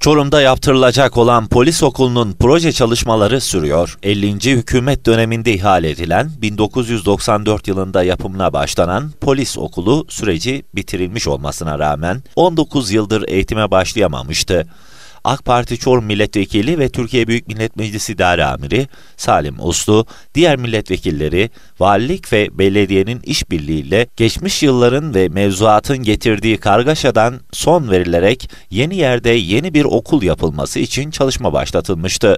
Çorum'da yaptırılacak olan polis okulunun proje çalışmaları sürüyor. 50. hükümet döneminde ihale edilen 1994 yılında yapımına başlanan polis okulu süreci bitirilmiş olmasına rağmen 19 yıldır eğitime başlayamamıştı. AK Parti Çorum Milletvekili ve Türkiye Büyük Millet Meclisi İdare Amiri Salim Uslu, diğer milletvekilleri, valilik ve belediyenin işbirliğiyle geçmiş yılların ve mevzuatın getirdiği kargaşadan son verilerek yeni yerde yeni bir okul yapılması için çalışma başlatılmıştı.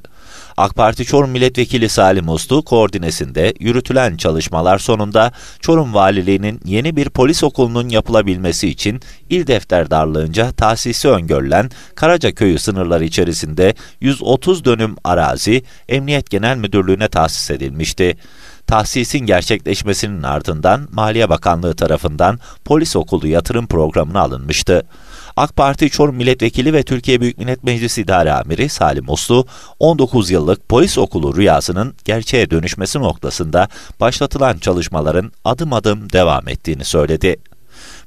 AK Parti Çorum Milletvekili Salim Uslu koordinesinde yürütülen çalışmalar sonunda Çorum Valiliği'nin yeni bir polis okulunun yapılabilmesi için il defterdarlığınca tahsisi öngörülen Karaca Köyü sınırları içerisinde 130 dönüm arazi Emniyet Genel Müdürlüğü'ne tahsis edilmişti. Tahsisin gerçekleşmesinin ardından Maliye Bakanlığı tarafından polis okulu yatırım programına alınmıştı. AK Parti Çorum Milletvekili ve Türkiye Büyük Millet Meclisi İdare Amiri Salim Uslu, 19 yıllık polis okulu rüyasının gerçeğe dönüşmesi noktasında başlatılan çalışmaların adım adım devam ettiğini söyledi.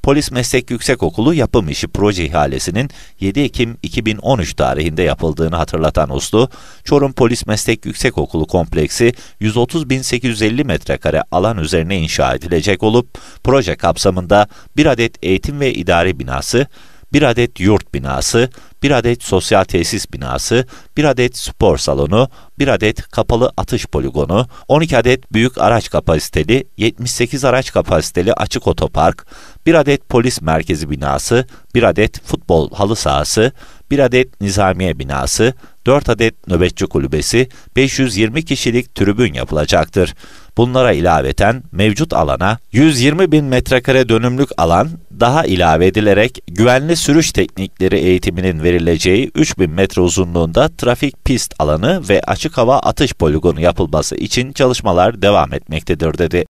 Polis Meslek Yüksekokulu yapım işi proje ihalesinin 7 Ekim 2013 tarihinde yapıldığını hatırlatan Uslu, Çorum Polis Meslek Yüksekokulu kompleksi 130.850 metrekare alan üzerine inşa edilecek olup, proje kapsamında bir adet eğitim ve idari binası, bir adet yurt binası, bir adet sosyal tesis binası, bir adet spor salonu, bir adet kapalı atış poligonu, 12 adet büyük araç kapasiteli, 78 araç kapasiteli açık otopark, bir adet polis merkezi binası, bir adet futbol halı sahası, bir adet nizamiye binası, 4 adet nöbetçi kulübesi, 520 kişilik tribün yapılacaktır. Bunlara ilaveten mevcut alana 120 bin metrekare dönümlük alan daha ilave edilerek güvenli sürüş teknikleri eğitiminin verileceği 3000 metre uzunluğunda trafik pist alanı ve açık hava atış poligonu yapılması için çalışmalar devam etmektedir dedi.